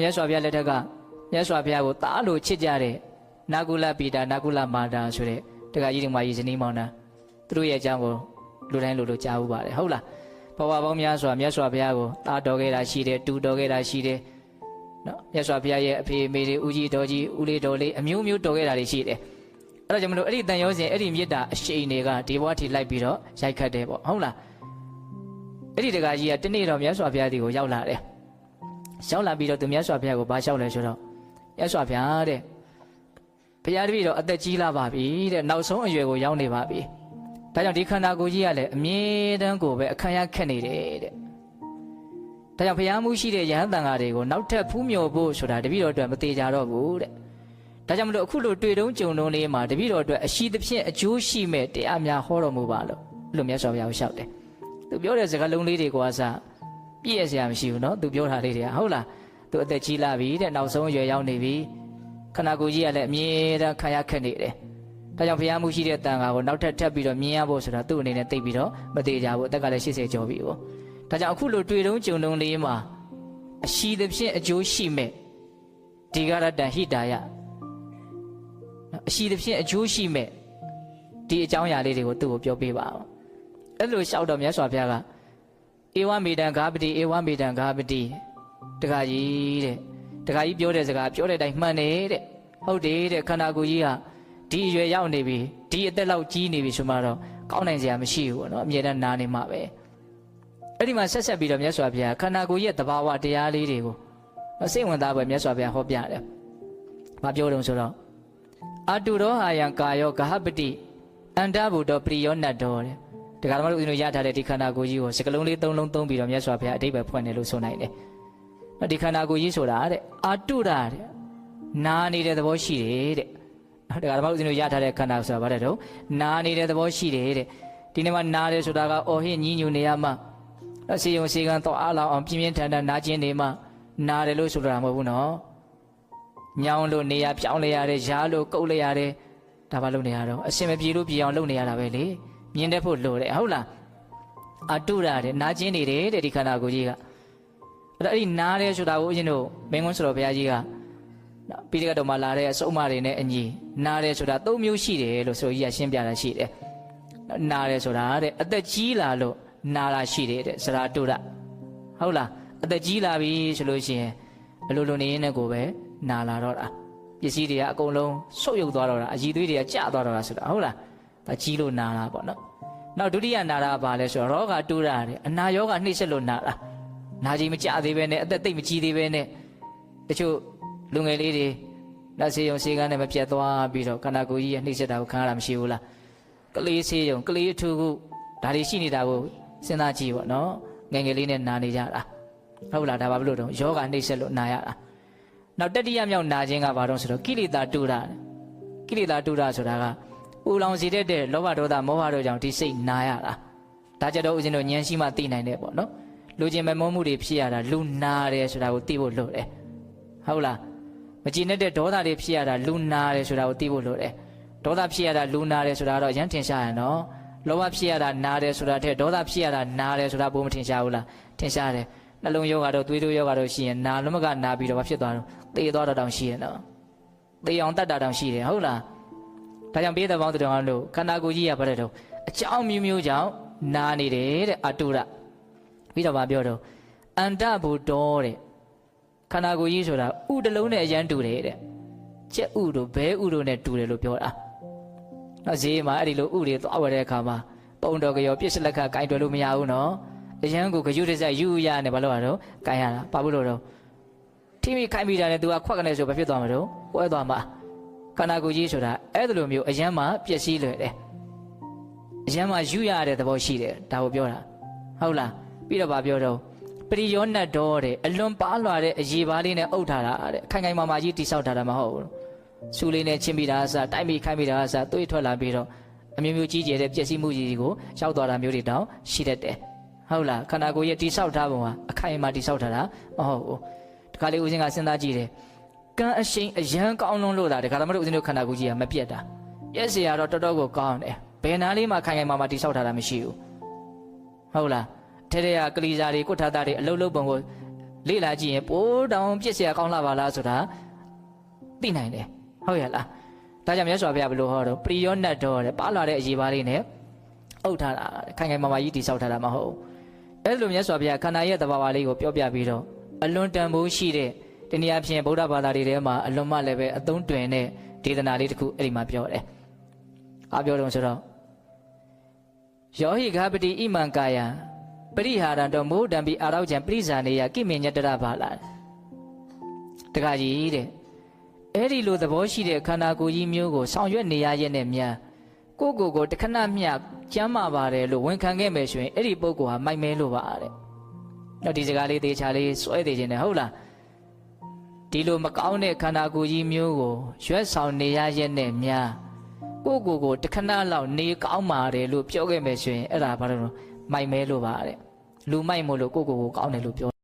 မြတ်စွာဘုရားလက်ထက်ကမြတ်စွာဘုရားကိုတားလို့ချစ်ကြတဲ့နာကုလပိတာနာကုလမာတာဆိုတဲ့တက္ကကြီးဒီမကြီးဇနီးမောင်နှံသူတို့ရဲ့အကြောင်းကိုလူတိုင်းလူလိုကြားဥပါတယ်ဟုတ်လားဘဝပေါင်းများစွာမြတ်စွာဘုရားကိုတားတော်ခဲ့တာရှိတယ်တူတော်ခဲ့တာရှိတယ်နော်မြတ်စွာဘုရားရဲ့အဖေအမေတွေဦးကြီးတော်ကြီးဦးလေးတော်လေးအမျိုးမျိုးတော်ခဲ့တာတွေရှိတယ်အဲ့ဒါကြောင့်မလို့အဲ့ဒီတန်ရောစဉ်အဲ့ဒီမေတ္တာအရှိန်တွေကဒီဘဝထိလိုက်ပြီးတော့ရိုက်ခတ်တယ်ပေါ့ဟုတ်လားအဲ့ဒီတက္ကကြီးကတနေ့တော့မြတ်စွာဘုရားဒီကိုရောက်လာတယ် ရောက်လာပြီးတော့သူမြတ်စွာဘုရားကိုဘာလျှောက်လဲဆိုတော့မြတ်စွာဘုရားတဲ့ဘုရားတပည့်တော်အသက်ကြီးလာပါပြီတဲ့နောက်ဆုံးအရွယ်ကိုရောက်နေပါပြီဒါကြောင့်ဒီခန္ဓာကိုယ်ကြီးကလည်းအမြဲတမ်းကိုပဲအခမ်းရခက်နေတယ်တဲ့ဒါကြောင့်ဘုရားမှုရှိတဲ့ယဟန်တန်ဃာတွေကိုနောက်ထပ်ဖူးမြော်ဖို့ဆိုတာတပည့်တော်အတွက်မသေးကြတော့ဘူးတဲ့ဒါကြောင့်မလို့အခုလိုတွေ့တုံးကြုံတုံးလေးမှာတပည့်တော်အတွက်အရှိသဖြင့်အကျိုးရှိမဲ့တရားများဟောတော်မူပါလို့အဲ့လိုမြတ်စွာဘုရားကိုလျှောက်တယ်သူပြောတဲ့စကားလုံးလေးတွေကစ ပြည့်ရစရာမရှိဘူးเนาะသူပြောတာလေးတွေကဟုတ်လားသူအသက်ကြီးလာပြီတဲ့နောက်ဆုံးအရွယ်ရောက်နေပြီခန္ဓာကိုယ်ကြီးကလည်းအမြဲတမ်းခံရခက်နေတယ်ဒါကြောင့်ဘုရားမှုရှိတဲ့တန်ခါကိုနောက်ထပ်ထပ်ပြီးတော့မြင်ရဖို့ဆိုတာသူ့အနေနဲ့သိပြီးတော့မသေးကြဘူးအသက်ကလည်း80ကျော်ပြီပေါ့ဒါကြောင့်အခုလိုတွေ့တုံးကြုံတုံးလေးမှာအရှိသဖြင့်အကျိုးရှိမဲ့ဒီဂရတံဟိတာယအရှိသဖြင့်အကျိုးရှိမဲ့ဒီအကြောင်းအရာလေးတွေကိုသူ့ကိုပြောပြပါအောင်အဲ့လိုလျှောက်တော့မြတ်စွာဘုရားက ဧဝမေတံဂါပတိဧဝမေတံဂါပတိတခါကြီးတဲ့တခါကြီးပြောတဲ့စကားပြောတဲ့အတိုင်းမှန်တယ်တဲ့ဟုတ်တယ်တဲ့ခန္ဓာကိုယ်ကြီးဟာဒီအရွယ်ရောက်နေပြီဒီအသက်လောက်ကြီးနေပြီဆိုမှတော့ကောင်းနိုင်စရာမရှိဘူးပေါ့နော်အမြဲတမ်းနားနေမှာပဲအဲ့ဒီမှာဆက်ဆက်ပြီးတော့မြတ်စွာဘုရားခန္ဓာကိုယ်ရဲ့သဘာဝတရားလေးတွေကိုစိတ်ဝင်စားပွဲမြတ်စွာဘုရားဟောပြတယ်။ဘာပြောတုံးဆိုတော့အတုရောဟာယံကာယောဂဟပတိအန္တဗုဒ္ဓပရိယောနတ်တော်တဲ့။ ဒီကရမလို့ဦးဇင်းတို့ရထားတဲ့ဒီခန္ဓာကိုယ်ကြီးကိုစကလုံးလေးသုံးလုံးသုံးပြီးတော့မြတ်စွာဘုရားအတိတ်ပဲဖွင့်တယ်လို့ဆိုနိုင်တယ်။နော်ဒီခန္ဓာကိုယ်ကြီးဆိုတာတဲ့အတုရတဲ့နာနေတဲ့သဘောရှိတယ်တဲ့။ဒီကရမလို့ဦးဇင်းတို့ရထားတဲ့ခန္ဓာဆိုတာဘာတဲ့တော့နာနေတဲ့သဘောရှိတယ်တဲ့။ဒီနေ့မှာနာတယ်ဆိုတာကအော်ဟစ်ညည်းညူနေရမှနော်စေယုံစေကံတော့အားလောင်အောင်ပြင်းပြင်းထန်ထန်နာကျင်နေမှနာတယ်လို့ဆိုတာမဟုတ်ဘူးနော်။ညောင်းလို့နေရပြောင်းလဲရတယ်ရားလို့ကုတ်လဲရတယ်ဒါဘာလုပ်နေရတော့အစင်မပြေလို့ပြေအောင်လုပ်နေရတာပဲလေ မြင်တတ်ဖို့လိုတယ်ဟုတ်လားအတုရတဲ့နာကျင်နေတယ်တဲ့ဒီခန္ဓာကိုယ်ကြီးကအဲ့တော့အဲ့ဒီနားတယ်ဆိုတာကိုအရင်တို့မင်းကွန်းဆိုတော်ဘုရားကြီးကနော်ပြီးတဲ့ကတော့မှလာတဲ့အစုံအမတွေနဲ့အညီနားတယ်ဆိုတာ၃မျိုးရှိတယ်လို့ဆိုကြီးကရှင်းပြတာရှိတယ်နားတယ်ဆိုတာတဲ့အသက်ကြီးလာလို့နာတာရှိတယ်တဲ့စရာတုရဟုတ်လားအသက်ကြီးလာပြီဆိုလို့ရှိရင်အလိုလိုနေရင်လည်းကိုပဲနာလာတော့တာပစ္စည်းတွေကအကုန်လုံးဆုတ်ယုတ်သွားတော့တာအည်သွေးတွေကကျသွားတော့တာဆိုတာဟုတ်လား ဒါကြီးလို့နာတာပေါ့နော်နောက်ဒုတိယနာတာကဘာလဲဆိုတော့ရောဂတူတာတဲ့အနာရောဂနှိမ့်ဆက်လို့နာတာနာကြီးမကြသေးပဲနဲ့အသက်သိပ်မကြီးသေးပဲနဲ့တချို့လူငယ်လေးတွေလက်ဆေးရုံဆေးကန်းနဲ့မပြတ်သွားပြီးတော့ခန္ဓာကိုယ်ကြီးရဲ့နှိမ့်ဆက်တာကိုခံရတာမရှိဘူးလားကလေးဆေးရုံကလေးအထူးခုဒါတွေရှိနေတာကိုစဉ်းစားကြည့်ပေါ့နော်ငယ်ငယ်လေးနဲ့နာနေကြတာဟုတ်လားဒါဘာဖြစ်လို့တော့ယောဂနှိမ့်ဆက်လို့နာရတာနောက်တတိယမြောက်နာခြင်းကဘာတော့ဆိုတော့ကိလေသာတူတာကိလေသာတူတာဆိုတာက ပူလောင်စေတတ်တဲ့လောဘဒေါသမောဟတို့ကြောင့်ဒီစိတ်နာရတာဒါကြတော့ဦးဇင်းတို့ဉာဏ်ရှိမှသိနိုင်တယ်ပေါ့နော်လူချင်းမမောမှုတွေဖြစ်ရတာလူနာတယ်ဆိုတာကိုသိဖို့လိုတယ်ဟုတ်လားမကြည်နဲ့တဲ့ဒေါသတွေဖြစ်ရတာလူနာတယ်ဆိုတာကိုသိဖို့လိုတယ်ဒေါသဖြစ်ရတာလူနာတယ်ဆိုတာတော့ရမ်းထင်ရှားရနော်လောဘဖြစ်ရတာနာတယ်ဆိုတာတဲ့ဒေါသဖြစ်ရတာနာတယ်ဆိုတာဘုံမထင်ရှားဘူးလားထင်ရှားတယ်နှလုံးယောဂါတော့သွေးတိုးယောဂါတော့ရှိရင်နာလမကနာပြီးတော့ဘာဖြစ်သွားတော့သေသွားတော့တောင်ရှိရင်တော့သေအောင်တတ်တာတောင်ရှိတယ်ဟုတ်လား ဒါကြောင့်ပေးတဲ့ပေါင်းတော်တို့ခန္ဓာကိုယ်ကြီးကဘာလဲတော့အကြောင်းမျိုးမျိုးကြောင့်နာနေတယ်တဲ့အတုရပြီးတော့ဗာပြောတော့အန္တဘူတော်တဲ့ခန္ဓာကိုယ်ကြီးဆိုတာဥတလုံးနဲ့အရန်တူတယ်တဲ့ကျက်ဥတို့ဘဲဥတို့နဲ့တူတယ်လို့ပြောတာနော်ဈေးမှာအဲ့ဒီလိုဥတွေသွားဝယ်တဲ့အခါမှာပုံတော်ကြောပြစ်စလက်ခကင်တွယ်လို့မရဘူးနော်အရန်ကိုဂယုတစက်ယူရနဲ့ဘာလို့ရတော့ကင်ရတာဘာလို့လို့တော့ထိမိခိုင်းမိတာနဲ့ तू ကခွက်ကနေဆိုဘာဖြစ်သွားမှာတော့ပွဲသွားမှာ ခန္ဓာကိုယ်ကြီးဆိုတာအဲ့လိုမျိုးအရန်မှာပျက်စီးလွယ်တယ်အရန်မှာယူရတဲ့သဘောရှိတယ်ဒါကိုပြောတာဟုတ်လားပြီးတော့ဗာပြောတော့ပရိယောနတ်တော်တဲ့အလွန်ပါလွာတဲ့အရေးပါလေးနဲ့အုပ်ထားတာတဲ့ခိုင်ခိုင်မာမာကြီးတိဆောက်ထားတာမဟုတ်ဘူးဆူလေးနဲ့ချင်းပြီးတာအစားတိုက်မိခိုင်းပြီးတာအစားသွေးထွက်လာပြီးတော့အမျိုးမျိုးကြီးကျယ်တဲ့ပျက်စီးမှုကြီးကိုရောက်သွားတာမျိုးတွေတောင်ရှိတတ်တယ်ဟုတ်လားခန္ဓာကိုယ်ရဲ့တိဆောက်ထားပုံဟာအခိုင်အမာတိဆောက်ထားတာမဟုတ်ဘူးဒီခါလေးဦးစင်းကစဉ်းစားကြည့်တယ် ကန်းအရှိန်အရန်ကောင်းလွန်းလို့သာတခါတော့မတို့ဦးဇင်းတို့ခန္ဓာကိုယ်ကြီးကမပြတ်တာရက်စရာတော့တော်တော်ကိုကောင်းတယ်ဘယ်နာလေးမှခိုင်ခိုင်မာမာတိဆောက်ထားတာမရှိဘူးဟုတ်လားထဲထဲကကလီစာတွေကိုထားတာတွေအလုံးလုံးပုံကိုလေ့လာကြည့်ရင်ပိုးတောင်ပြစ်စရာကောင်းလာပါလားဆိုတာသိနိုင်တယ်ဟုတ်ရဲ့လားဒါကြောင့်မြတ်စွာဘုရားဘယ်လိုဟောတော့ပရိယောနတ်တော်တဲ့ပါလာတဲ့အရေးပါလေးနဲ့အုပ်ထားတာခိုင်ခိုင်မာမာကြီးတိဆောက်ထားတာမဟုတ်ဘူးအဲ့လိုမြတ်စွာဘုရားခန္ဓာရဲ့သဘာဝလေးကိုပြောပြပြီးတော့အလွန်တန်ဖိုးရှိတဲ့ တနည်းအားဖြင့်ဗုဒ္ဓဘာသာတွေထဲမှာအလွန်မှလည်းပဲအသုံးတွင်တဲ့ဒေသနာလေးတစ်ခုအဲ့ဒီမှာပြောတယ်။အားပြောတော့ဆိုတော့ယောဟိဃပတိဣမံကာယံပရိဟာရံတော်မိုးတံပိအာရောက်ကြံပရိဇာနေယကိမေညတရဘာလာတခါကြီးတဲ့အဲ့ဒီလိုသဘောရှိတဲ့ခန္ဓာကိုယ်ကြီးမျိုးကိုဆောင်ရွက်နေရရဲ့နဲ့များကိုယ့်ကိုယ်ကိုတခဏမျှကျမ်းမာပါတယ်လို့ဝန်ခံခဲ့မယ်ဆိုရင်အဲ့ဒီပုဂ္ဂိုလ်ဟာမိုက်မဲလို့ပါတဲ့။တော့ဒီစကားလေးသေချာလေးစွဲသေးခြင်းနဲ့ဟုတ်လား။ ဒီလိုမကောင်းတဲ့ခန္ဓာကိုယ်ကြီးမျိုးကိုရွက်ဆောင်နေရရဲ့နဲ့များကိုယ့်ကိုယ်ကိုတခဏလောက်နေကောင်းပါတယ်လို့ပြောခဲ့မယ်ဆိုရင်အဲ့ဒါဘာလို့လဲမိုက်မဲလို့ပါတဲ့။လူမိုက်မို့လို့ကိုယ့်ကိုယ်ကိုကောင်းတယ်လို့ပြော